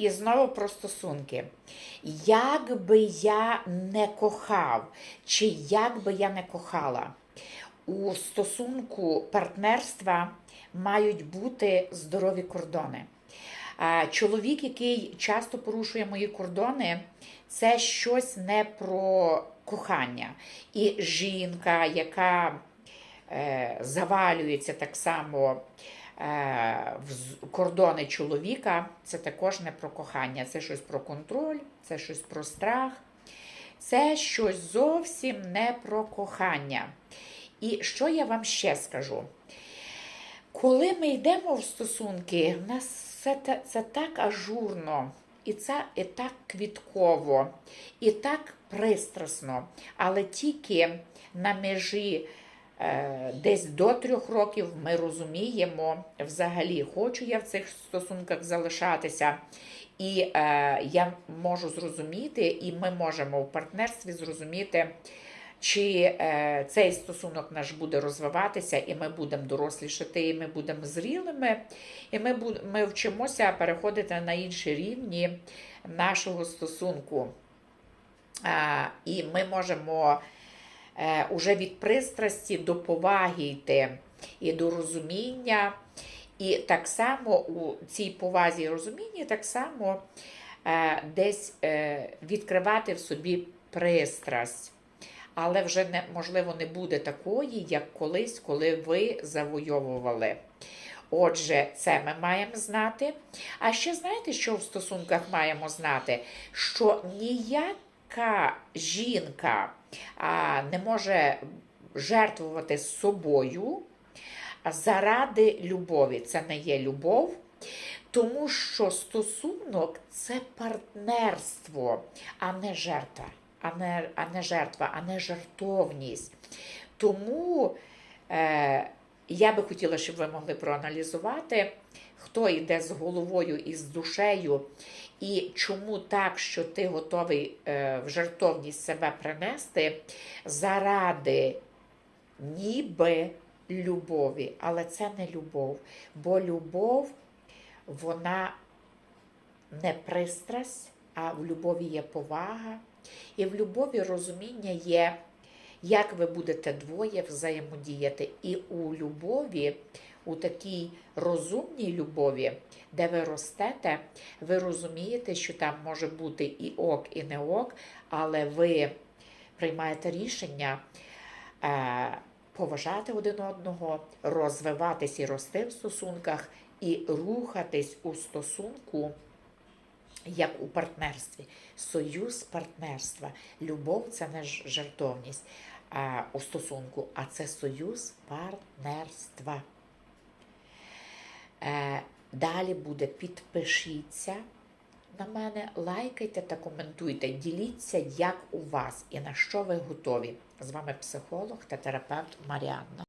І знову про стосунки. Як би я не кохав, чи як би я не кохала, у стосунку партнерства мають бути здорові кордони. Чоловік, який часто порушує мої кордони, це щось не про кохання. І жінка, яка е, завалюється так само кордони чоловіка, це також не про кохання, це щось про контроль, це щось про страх, це щось зовсім не про кохання. І що я вам ще скажу? Коли ми йдемо в стосунки, в нас те- це так ажурно, і це і так квітково, і так пристрасно, але тільки на межі е, десь до трьох років ми розуміємо взагалі, хочу я в цих стосунках залишатися. І е, я можу зрозуміти, і ми можемо в партнерстві зрозуміти, чи е, цей стосунок наш буде розвиватися, і ми будемо дорослішати, і ми будемо зрілими, і ми, буд, ми вчимося переходити на інші рівні нашого стосунку. А, і ми можемо е, уже від пристрасті до поваги йти і до розуміння. І так само у цій повазі і розумінні, так само е, десь е, відкривати в собі пристрасть. Але вже не, можливо не буде такої, як колись, коли ви завойовували. Отже, це ми маємо знати. А ще знаєте, що в стосунках маємо знати? Що ніяка жінка не може жертвувати собою заради любові. Це не є любов, тому що стосунок це партнерство, а не жертва, а не, а не жертва, а не жертовність. Тому е, я би хотіла, щоб ви могли проаналізувати, хто йде з головою і з душею, і чому так, що ти готовий е, в жертовність себе принести заради ніби любові, але це не любов, бо любов вона не пристрасть, а в любові є повага, і в любові розуміння є, як ви будете двоє взаємодіяти. І у любові, у такій розумній любові, де ви ростете, ви розумієте, що там може бути і ок, і не ок, але ви приймаєте рішення. Е, поважати один одного, розвиватись і рости в стосунках, і рухатись у стосунку, як у партнерстві. Союз партнерства. Любов це не жертовність а, у стосунку, а це союз партнерства. Е, далі буде підпишіться на мене, лайкайте та коментуйте, діліться, як у вас і на що ви готові. З вами психолог та терапевт Маріанна.